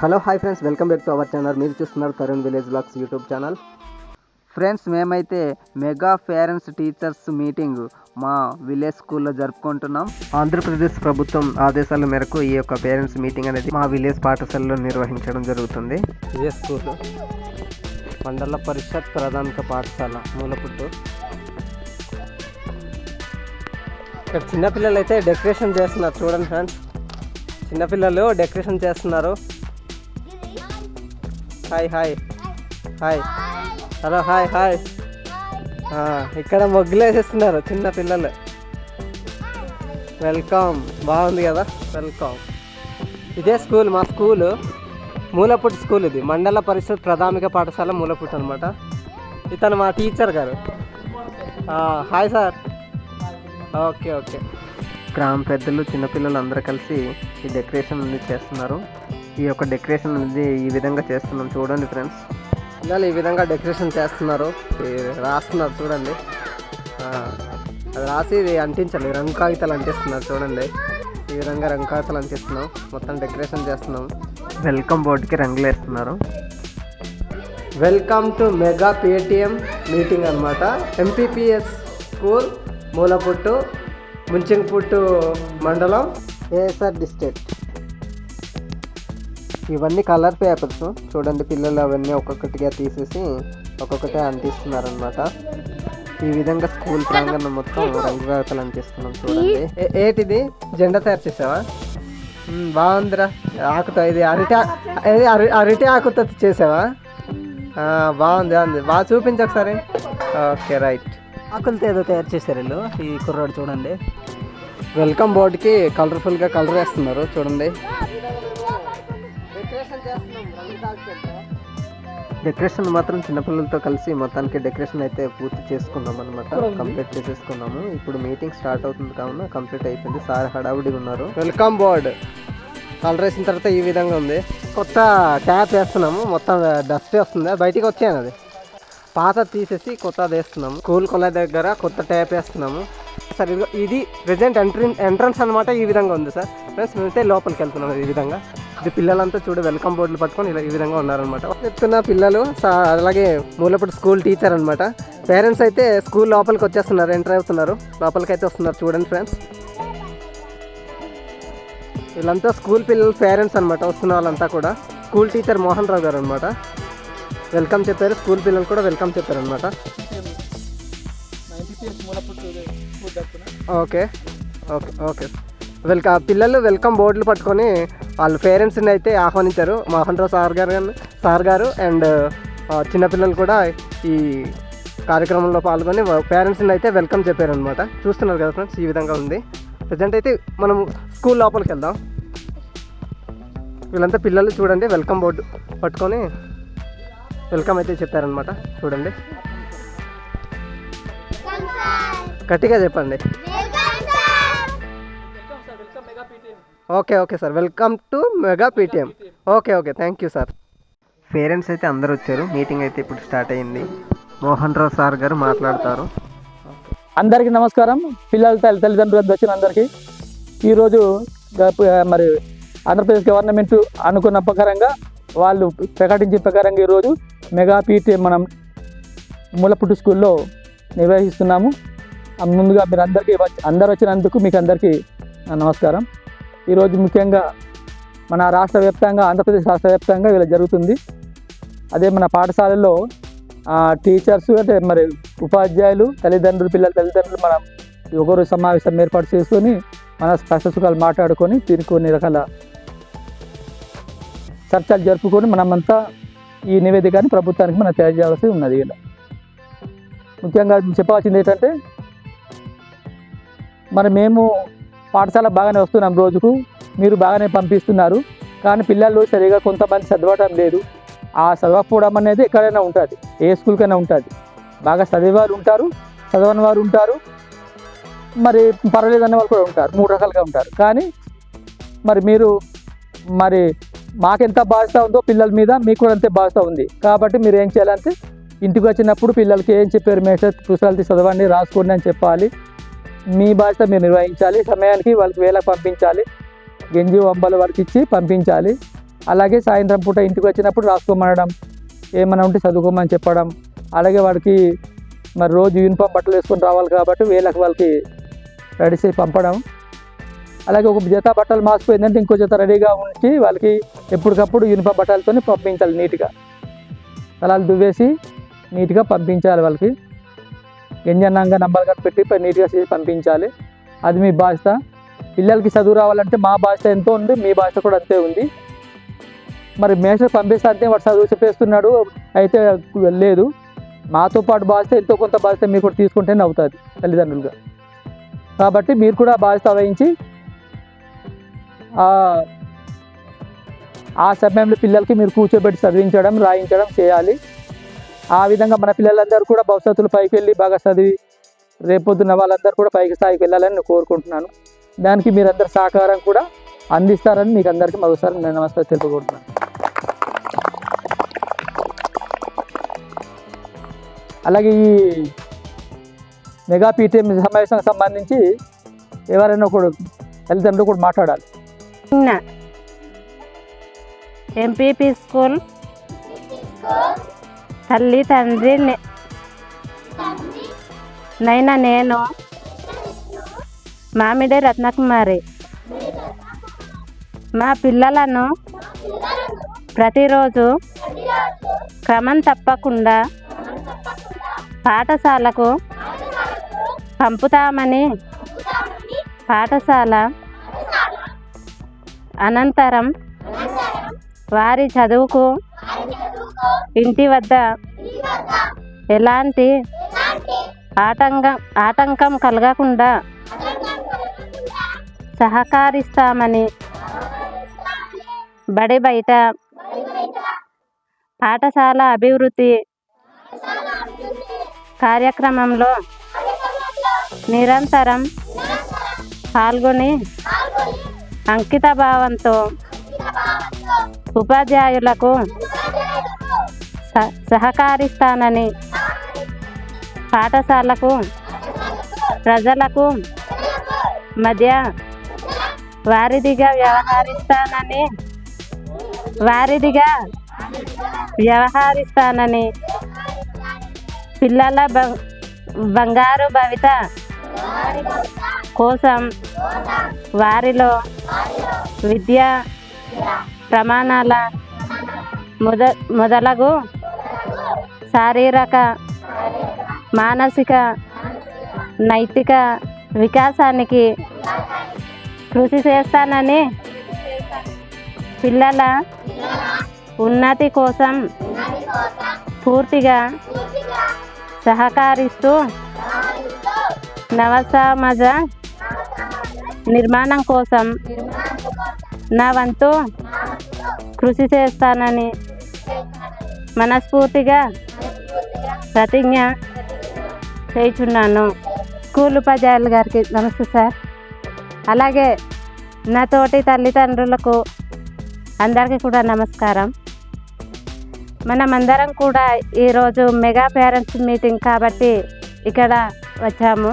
Hello hi friends welcome back to our channel. మీరు చూస్తున్నారు Tarun village blogs YouTube channel. Friends మేమైతే mega parents teachers meeting మా village స్కూల్లో జరుపుకుంటున్నాం. ఆంధ్రప్రదేశ్ ప్రభుత్వం ఆదేశాల మేరకు ఈ యొక్క పేరెంట్స్ మీటింగ్ అనేది మా విలేజ్ పాఠశాలలో నిర్వహించడం జరుగుతుంది. విలేజ్ స్కూల్ మండల పరిషత్ ప్రాథమిక పాఠశాల మూలపుట్టు. ఇక్కడ చిన్నపిల్లలు అయితే డెకరేషన్ చేస్తున్నారు చూడండి ఫ్రెండ్స్. చిన్నపిల్లలు డెకరేషన్ చేస్తున్నారు. Hi hi hi hello hi hi ఇక్కడ మొగ్గులు వేసేస్తున్నారు చిన్న పిల్లలు. వెల్కమ్ బాగుంది కదా? వెల్కమ్ ఇదే స్కూల్ మా స్కూలు. మూలపుట్టు స్కూల్ ఇది. మండల పరిషత్ ప్రాథమిక పాఠశాల మూలపుట్టు అనమాట ఇతను మా టీచర్ గారు. హాయ్ సార్ ఓకే ఓకే గ్రామ పెద్దలు చిన్నపిల్లలు అందరూ కలిసి ఈ డెకరేషన్ చేస్తున్నారు. ఈ యొక్క డెకరేషన్ అనేది ఈ విధంగా చేస్తున్నాం చూడండి ఫ్రెండ్స్ పిల్లలు ఈ విధంగా డెకరేషన్ చేస్తున్నారు. రాస్తున్నారు చూడండి. అది రాసి ఇది అంటించాలి. రంగు కాగితాలు అంటిస్తున్నారు చూడండి. ఈ విధంగా రంగు కాగితాలు అంటిస్తున్నాం. మొత్తం డెకరేషన్ చేస్తున్నాం. వెల్కమ్ బోర్డుకి రంగులు వేస్తున్నారు. Welcome to mega PTM meeting అనమాట ఎంపీపీఎస్ స్కూల్ మూలపుట్టు ముంచింగ్పుట్టు మండలం. ఏఎస్ఆర్ డిస్ట్రిక్ట్ ఇవన్నీ కలర్ పేపర్స్. చూడండి పిల్లలు అవన్నీ ఒక్కొక్కటిగా తీసేసి ఒక్కొక్కటే అంటిస్తున్నారనమాట ఈ విధంగా స్కూల్ ప్రాంగణం మొత్తం రంగు కాగితాలు అంటిస్తున్నాం చూడండి. ఏటిది? జెండా తయారు చేసావా? బాగుందిరా. ఆకుతో ఇది అరటి ఆ- ఇది అరి అరటి ఆకుతో చేసావా? బాగుంది బాగుంది. బాగా చూపించు ఒకసారి. Okay right. ఆకులతో ఏదో తయారు చేశారు వీళ్ళు. ఈ కుర్రాడు చూడండి. వెల్కమ్ బోర్డుకి కలర్ఫుల్గా కలర్ వేస్తున్నారు. చూడండి. డెకరేషన్ మాత్రం చిన్నపిల్లలతో కలిసి మొత్తానికి డెకరేషన్ అయితే పూర్తి చేసుకున్నాం అనమాట కంప్లీట్ చేసేసుకున్నాము. ఇప్పుడు మీటింగ్ స్టార్ట్ అవుతుంది కావున కంప్లీట్ అయిపోయింది. సార్ హడావుడిగా ఉన్నారు. వెల్కమ్ బోర్డ్ కలర్ వేసిన తర్వాత ఈ విధంగా ఉంది. కొత్త ట్యాప్ వేస్తున్నాము. మొత్తం డస్ట్ వస్తుంది. బయటికి వచ్చాను అది. పాత తీసేసి కొత్తది వేస్తున్నాము. స్కూల్ కొల దగ్గర కొత్త ట్యాప్ వేస్తున్నాము. సార్ ఇది ప్రెజెంట్ ఎంట్రీ ఎంట్రన్స్ అనమాట ఈ విధంగా ఉంది సార్ ప్లస్ మేమైతే లోపలికి వెళ్తున్నాం ఈ విధంగా. ఇది పిల్లలంతా చూడు వెల్కమ్ బోర్డులు పట్టుకొని ఇలా ఈ విధంగా ఉన్నారనమాట చెప్తున్న పిల్లలు అలాగే మూలపటి స్కూల్ టీచర్ అనమాట పేరెంట్స్ అయితే స్కూల్ లోపలికి వచ్చేస్తున్నారు ఎంటర్ అవుతున్నారు. లోపలికి అయితే వస్తున్నారు చూడండి ఫ్రెండ్స్. వీళ్ళంతా స్కూల్ పిల్లల పేరెంట్స్ అనమాట వస్తున్న వాళ్ళంతా కూడా. స్కూల్ టీచర్ మోహన్ రావు గారు అనమాట వెల్కమ్ చెప్పారు స్కూల్ పిల్లలు కూడా వెల్కమ్ చెప్పారు అనమాట ఓకే. Okay okay. వెల్కమ్ పిల్లలు వెల్కమ్ బోర్డులు పట్టుకొని వాళ్ళ పేరెంట్స్ని అయితే ఆహ్వానించారు. మోహన్ రావు సార్ గారు సార్ గారు అండ్ చిన్నపిల్లలు కూడా ఈ కార్యక్రమంలో పాల్గొని పేరెంట్స్ని అయితే వెల్కమ్ చెప్పారు అనమాట చూస్తున్నారు కదా ఫ్రెండ్స్ ఈ విధంగా ఉంది. ప్రజెంట్ అయితే మనం స్కూల్ లోపలికి వెళ్దాం. వీళ్ళంతా పిల్లలు చూడండి వెల్కమ్ బోర్డు పట్టుకొని వెల్కమ్ అయితే చెప్పారనమాట చూడండి. గట్టిగా చెప్పండి. Okay okay sir. Welcome to mega PTM okay okay. Thank you sir. Parents అయితే అందరు వచ్చారు. మీటింగ్ అయితే ఇప్పుడు స్టార్ట్ అయింది మోహన్ రావు సార్ గారు మాట్లాడతారు. అందరికీ నమస్కారం. పిల్లల తల్లి తల్లిదండ్రులు వచ్చిన అందరికీ. ఈరోజు గ- మరి ఆంధ్రప్రదేశ్ గవర్నమెంట్ అనుకున్న ప్రకారంగా వాళ్ళు ప్రకటించిన ప్రకారంగా ఈరోజు మెగా పీటీ మనం మూలపుట్టు స్కూల్లో నిర్వహిస్తున్నాము. ముందుగా మీరు అందరికీ వచ్చి- అందరు వచ్చినందుకు మీకు అందరికీ నమస్కారం. ఈరోజు ముఖ్యంగా మన రాష్ట్ర వ్యాప్తంగా ఆంధ్రప్రదేశ్ రాష్ట్ర వ్యాప్తంగా ఇలా జరుగుతుంది. అదే మన పాఠశాలల్లో టీచర్స్ అంటే మరి ఉపాధ్యాయులు తల్లిదండ్రులు పిల్లల తల్లిదండ్రులు మనం ఒకరు సమావేశం ఏర్పాటు చేసుకొని మన కష్టసుఖాలు మాట్లాడుకొని దీనికి కొన్ని రకాల చర్చలు జరుపుకొని మనమంతా ఈ నివేదికని ప్రభుత్వానికి మనం తెలియజేయాల్సి ఉన్నది ఇలా. ముఖ్యంగా చెప్పాల్సింది ఏంటంటే మరి మేము పాఠశాల బాగానే వస్తున్నాం రోజుకు. మీరు బాగానే పంపిస్తున్నారు. కానీ పిల్లలు సరిగా కొంతమంది చదవటం లేదు. ఆ చదవకపోవడం అనేది ఎక్కడైనా ఉంటుంది. ఏ స్కూల్కైనా ఉంటుంది. బాగా చదివేవారు ఉంటారు చదవని వారు ఉంటారు. మరి పర్వాలేదు అనే వాళ్ళు కూడా ఉంటారు. మూడు రకాలుగా ఉంటారు. కానీ మరి మీరు మరి మాకెంత బాధ్యత ఉందో పిల్లల మీద మీకు కూడా అంతే బాధ్యత ఉంది. కాబట్టి మీరు ఏం చేయాలంటే ఇంటికి వచ్చినప్పుడు పిల్లలకి ఏం చెప్పారు మేస్టర్ పుస్తకాలు తీసి చదవండి రాసుకోండి అని చెప్పాలి. మీ బాధ్యత మీరు నిర్వహించాలి సమయానికి వాళ్ళకి వేళకు పంపించాలి గంజి వంబల వరకు ఇచ్చి పంపించాలి. అలాగే సాయంత్రం పూట ఇంటికి వచ్చినప్పుడు రాసుకోమనడం ఏమైనా ఉంటే చదువుకోమని చెప్పడం అలాగే వాడికి మరి రోజు యూనిఫామ్ బట్టలు వేసుకొని రావాలి కాబట్టి వేలకు వాళ్ళకి రెడీ చేసి పంపడం. అలాగే ఒక జత బట్టలు మాసిపోయిందంటే ఇంకో జత రెడీగా ఉంచి వాళ్ళకి ఎప్పటికప్పుడు యూనిఫామ్ బట్టలతో పంపించాలి నీట్గా. తలాలు దువ్వేసి నీట్గా పంపించాలి వాళ్ళకి. ఎంజన్నాంగా నంబర్ కట్ పెట్టి నీట్గా చేసి పంపించాలి. అది మీ బాధ్యత. పిల్లలకి చదువు రావాలంటే మా బాధ్యత ఎంతో ఉంది మీ బాధ్యత కూడా అంతే ఉంది. మరి మేషకు పంపిస్తా అంటే వాడు చదువు చెప్పేస్తున్నాడు అయితే లేదు. మాతో పాటు బాధ్యత ఎంతో కొంత బాధ్యత మీరు కూడా తీసుకుంటేనే అవుతుంది తల్లిదండ్రులుగా. కాబట్టి మీరు కూడా బాధ్యత వహించి ఆ సమయంలో పిల్లలకి మీరు కూర్చోబెట్టి చదివించడం రాయించడం చేయాలి. ఆ విధంగా మన పిల్లలందరూ కూడా భవిష్యత్తులో పైకి వెళ్ళి బాగా చదివి రేపొద్దున వాళ్ళందరూ కూడా పైకి స్థాయికి వెళ్ళాలని నేను కోరుకుంటున్నాను. దానికి మీరందరూ సహకారం కూడా అందిస్తారని మీకు అందరికీ మరోసారి నేను నమస్తే తెలుపుకుంటున్నాను. అలాగే ఈ మెగా పీటీఎం సమావేశానికి సంబంధించి ఎవరైనా ఒకడు తల్లిదండ్రులు కూడా మాట్లాడాలి. ఎంపీపీ స్కూల్ తల్లి తండ్రి నే- నైనా నేను. మామిడి రత్నకుమారి. మా పిల్లలను ప్రతిరోజు క్రమం తప్పకుండా పాఠశాలకు పంపుతామని పాఠశాల అనంతరం వారి చదువుకు ఇంటి వద్ద ఎలాంటి ఆటంకం ఆటంకం కలగకుండా సహకరిస్తామని బడి బయట పాఠశాల అభివృద్ధి కార్యక్రమంలో నిరంతరం పాల్గొని అంకిత భావంతో ఉపాధ్యాయులకు సహకరిస్తానని పాఠశాలకు ప్రజలకు మధ్య వారిదిగా వ్యవహరిస్తానని వారిదిగా వ్యవహరిస్తానని పిల్లల బ- బంగారు భవిత కోసం వారిలో విద్య ప్రమాణాల మొద మొదలగు శారీరక మానసిక నైతిక వికాసానికి కృషి చేస్తానని పిల్లల ఉన్నతి కోసం పూర్తిగా సహకరిస్తూ నవసమాజ నిర్మాణం కోసం నా వంతు కృషి చేస్తానని మనస్ఫూర్తిగా ప్రతిజ్ఞ చేయుచున్నాను. స్కూల్ ఉపాధ్యాయులు గారికి నమస్తే సార్. అలాగే నా తోటి తల్లిదండ్రులకు అందరికీ కూడా నమస్కారం. మనమందరం కూడా ఈరోజు మెగా పేరెంట్స్ మీటింగ్ కాబట్టి ఇక్కడ వచ్చాము.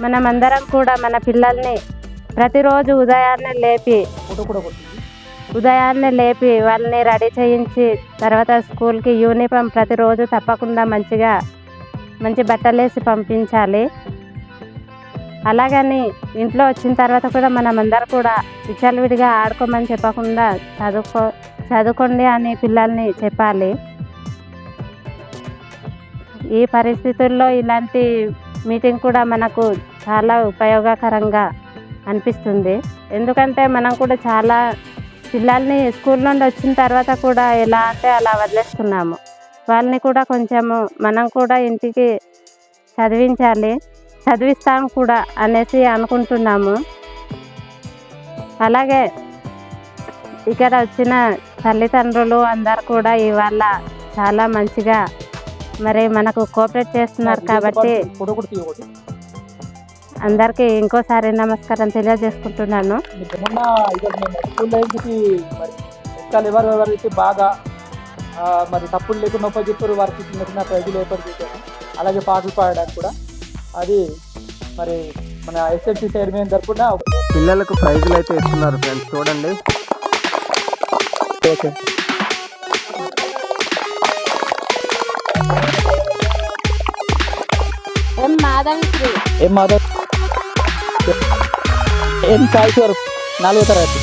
మనమందరం కూడా మన పిల్లల్ని ప్రతిరోజు ఉదయాన్నే లేపి ఫోటో ఉదయాన్నే లేపి వాళ్ళని రెడీ చేయించి తర్వాత స్కూల్కి యూనిఫామ్ ప్రతిరోజు తప్పకుండా మంచిగా మంచి బట్టలేసి పంపించాలి. అలాగని ఇంట్లో వచ్చిన తర్వాత కూడా మనం అందరు కూడా విచ్చలవిడిగా ఆడుకోమని చెప్పకుండా చదువుకో చదువుకోండి అని పిల్లల్ని చెప్పాలి. ఈ పరిస్థితుల్లో ఇలాంటి మీటింగ్ కూడా మనకు చాలా ఉపయోగకరంగా అనిపిస్తుంది. ఎందుకంటే మనం కూడా చాలా పిల్లల్ని స్కూల్ నుండి వచ్చిన తర్వాత కూడా ఎలా అంటే అలా వదిలేస్తున్నాము వాళ్ళని కూడా కొంచెము మనం కూడా ఇంటికి చదివించాలి చదివిస్తాం కూడా అనేసి అనుకుంటున్నాము. అలాగే ఇక్కడ వచ్చిన తల్లిదండ్రులు అందరు కూడా ఇవాళ చాలా మంచిగా మరి మనకు కోఆపరేట్ చేస్తున్నారు కాబట్టి అందరికీ ఇంకోసారి నమస్కారం తెలియజేసుకుంటున్నాను. మొన్న స్కూల్ లైఫ్కి మరి ఎక్కాలు ఎవరు ఎవరైతే బాగా మరి తప్పులు లేకుండా ఉపయోగిస్తారు వారికి చిన్న చిన్న ప్రైజులు ఏర్పాటు చేశారు. అలాగే పాటలు పాడడానికి కూడా. అది మరి మన ఎస్ఎస్సి చైర్మన్ తరఫున పిల్లలకు ప్రైజులు అయితే ఇస్తున్నారు ఫ్రెండ్స్ చూడండి. ఓకే. ఎం మాధవిశ్రీ ఏం మాధవ్? ఏం వరకు నాలుగో తరగతి.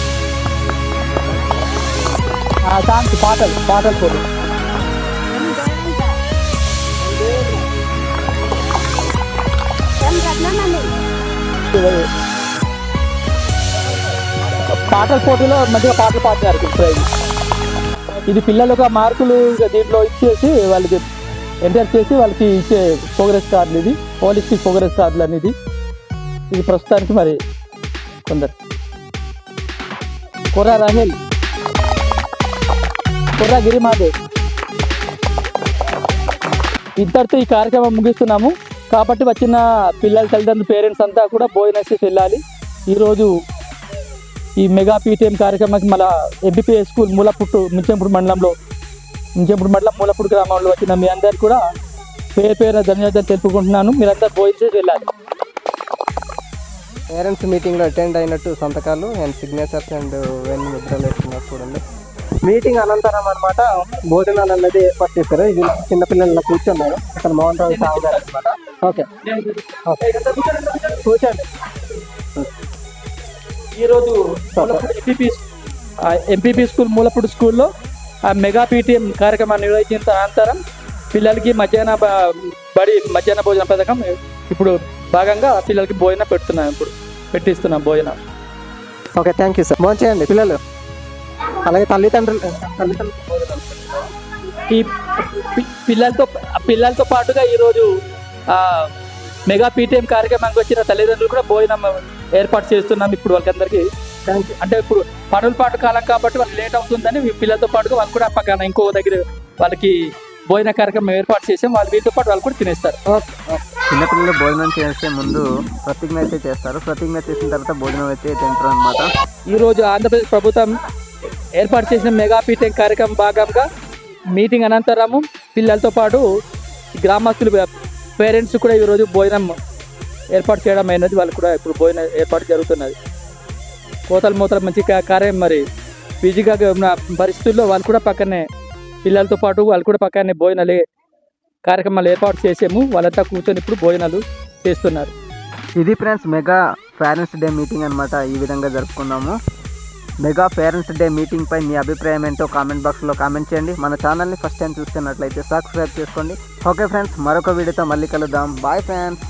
ఆ, సాంగ్స్ పాటలు పాటలు పోటీ పాటల పోటీలో మంచిగా పాటలు పాడినారు ఇప్పుడు ప్రైజ్ ఇది పిల్లలకు మార్కులు దీంట్లో ఇచ్చేసి వాళ్ళకి ఎంటర్ చేసి వాళ్ళకి ఇచ్చే ప్రోగ్రెస్ కార్డులు ఇది పోలీస్కి ప్రోగ్రెస్ కార్డులు అనేది. ఇది ప్రస్తుతానికి మరి కొందరు. కుర్ర రాహేల్. కుర్ర గిరిమాదేవ్ ఇంతటితో ఈ కార్యక్రమం ముగిస్తున్నాము. కాబట్టి వచ్చిన పిల్లల తల్లిదండ్రులు పేరెంట్స్ అంతా కూడా భోజనం వెళ్ళాలి. ఈరోజు ఈ మెగా పీటీఎం కార్యక్రమానికి మన ఎంబీపీఏ స్కూల్ మూలపుట్టు ముంచెంపుడు మండలంలో ముంచెంపుడు మండలం మూలపుడు గ్రామంలో వచ్చిన మీ అందరికీ కూడా పేరు పేరు ధన్యవాదాలు తెలుపుకుంటున్నాను. మీరందరూ భోజనం చేసి వెళ్ళాలి. పేరెంట్స్ మీటింగ్లో అటెండ్ అయినట్టు సంతకాలు అండ్ సిగ్నేచర్స్ అండ్ వెన్ను ముద్రలు వేస్తున్నారు చూడండి. మీటింగ్ అనంతరం అనమాట భోజనాలు అనేది ఏర్పాటు చేశారు. ఇది చిన్నపిల్లలు కూర్చున్నారు. అక్కడ మోహన్ రావు సాగు గారు అనమాట ఓకే. ఓకే. కూర్చోండి. ఈరోజు ఎంపీపీ ఎంపీపీ స్కూల్ మూలపుడు స్కూల్లో ఆ మెగా పీటీఎం కార్యక్రమాన్ని నిర్వహించిన అనంతరం పిల్లలకి మధ్యాహ్న బ- బడి మధ్యాహ్న భోజన పథకం ఇప్పుడు భాగంగా పిల్లలకి భోజనం పెడుతున్నాం ఇప్పుడు. పెట్టిస్తున్నాం భోజనం ఓకే థ్యాంక్ యూ సార్ భోజనం చేయండి పిల్లలు. అలాగే తల్లిదండ్రులు. ఈ పిల్లలతో పిల్లలతో పాటుగా ఈరోజు మెగా పీటీఎం కార్యక్రమానికి వచ్చిన తల్లిదండ్రులు కూడా భోజనం ఏర్పాటు చేస్తున్నాం ఇప్పుడు వాళ్ళకందరికీ. థ్యాంక్ యూ అంటే ఇప్పుడు పనుల పాటు కాలం కాబట్టి వాళ్ళు లేట్ అవుతుందని పిల్లలతో పాటుగా వాళ్ళు కూడా పక్కన ఇంకో దగ్గర వాళ్ళకి భోజన కార్యక్రమం ఏర్పాటు చేసాం. వాళ్ళు వీటితో పాటు వాళ్ళు కూడా తినేస్తారు. చిన్నపిల్లలు భోజనం చేసే ముందు ప్రతిజ్ఞ అయితే చేస్తారు. ప్రతిజ్ఞ చేసిన తర్వాత భోజనం అయితే తింటారు అనమాట ఈరోజు ఆంధ్రప్రదేశ్ ప్రభుత్వం ఏర్పాటు చేసిన మెగా పీటీఎం కార్యక్రమం భాగంగా మీటింగ్ అనంతరము పిల్లలతో పాటు గ్రామస్తులు పేరెంట్స్ కూడా ఈరోజు భోజనం ఏర్పాటు చేయడం అయినది. వాళ్ళు కూడా ఇప్పుడు భోజనం ఏర్పాటు జరుగుతున్నది. కోతలు మూతలు మంచి కార్యం మరి బిజీగా ఉన్న పరిస్థితుల్లో వాళ్ళు కూడా పక్కనే పిల్లలతో పాటు వాళ్ళు కూడా పక్కనే భోజనాలు కార్యక్రమాలు ఏర్పాటు చేసాము. వాళ్ళంతా కూర్చొని ఇప్పుడు భోజనాలు చేస్తున్నారు. ఇది friends mega parents day meeting అనమాట ఈ విధంగా జరుపుకున్నాము. మెగా పేరెంట్స్ డే మీటింగ్ పై మీ అభిప్రాయం ఏంటో కామెంట్ బాక్స్లో కామెంట్ చేయండి. మన ఛానల్ని ఫస్ట్ టైం చూస్తున్నట్లయితే సబ్స్క్రైబ్ చేసుకోండి. ఓకే ఫ్రెండ్స్ మరొక వీడియోతో మళ్ళీ కలుద్దాం. Bye friends